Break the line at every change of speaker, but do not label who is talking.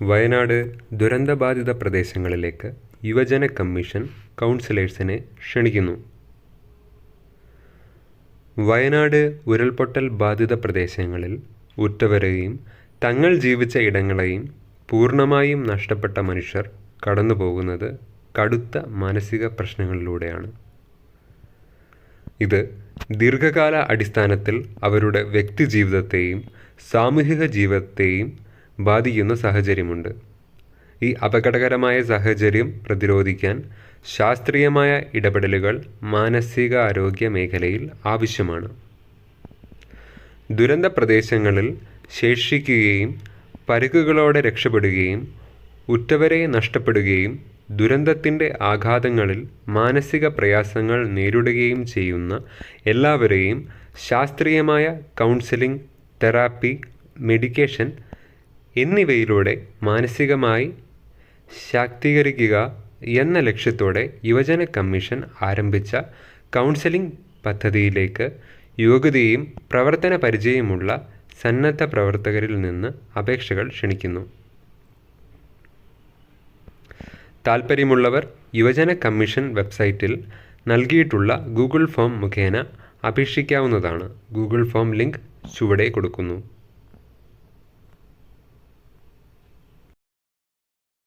വയനാട് ദുരന്തബാധിത പ്രദേശങ്ങളിലേക്ക് യുവജന കമ്മീഷൻ കൗൺസിലേഴ്സിനെ ക്ഷണിക്കുന്നു. വയനാട് ഉരുൾപൊട്ടൽ ബാധിത പ്രദേശങ്ങളിൽ ഉറ്റവരെയും തങ്ങൾ ജീവിച്ച ഇടങ്ങളെയും പൂർണമായും നഷ്ടപ്പെട്ട മനുഷ്യർ കടന്നുപോകുന്നത് കടുത്ത മാനസിക പ്രശ്നങ്ങളിലൂടെയാണ്. ഇത് ദീർഘകാല അടിസ്ഥാനത്തിൽ അവരുടെ വ്യക്തിജീവിതത്തെയും സാമൂഹിക ജീവിതത്തെയും ബാധിക്കുന്ന സാഹചര്യമുണ്ട്. ഈ അപകടകരമായ സാഹചര്യം പ്രതിരോധിക്കാൻ ശാസ്ത്രീയമായ ഇടപെടലുകൾ മാനസികാരോഗ്യ മേഖലയിൽ ആവശ്യമാണ്. ദുരന്ത പ്രദേശങ്ങളിൽ ശേഷിക്കുകയും പരുക്കുകളോടെ രക്ഷപ്പെടുകയും ഉറ്റവരെ നഷ്ടപ്പെടുകയും ദുരന്തത്തിന്റെ ആഘാതങ്ങളിൽ മാനസിക പ്രയാസങ്ങൾ നേരിടുകയും ചെയ്യുന്ന എല്ലാവരെയും ശാസ്ത്രീയമായ കൗൺസിലിംഗ് തെറാപ്പി മെഡിക്കേഷൻ എന്നിവയിലൂടെ മാനസികമായി ശാക്തീകരിക്കുക എന്ന ലക്ഷ്യത്തോടെ യുവജന കമ്മീഷൻ ആരംഭിച്ച കൗൺസിലിംഗ് പദ്ധതിയിലേക്ക് യോഗ്യതയും പ്രവർത്തന പരിചയമുള്ള സന്നദ്ധ പ്രവർത്തകരിൽ നിന്ന് അപേക്ഷകൾ ക്ഷണിക്കുന്നു. താൽപ്പര്യമുള്ളവർ യുവജന കമ്മീഷൻ വെബ്സൈറ്റിൽ നൽകിയിട്ടുള്ള ഗൂഗിൾ ഫോം മുഖേന അപേക്ഷിക്കാവുന്നതാണ്. ഗൂഗിൾ ഫോം ലിങ്ക് ചുവടെ കൊടുക്കുന്നു.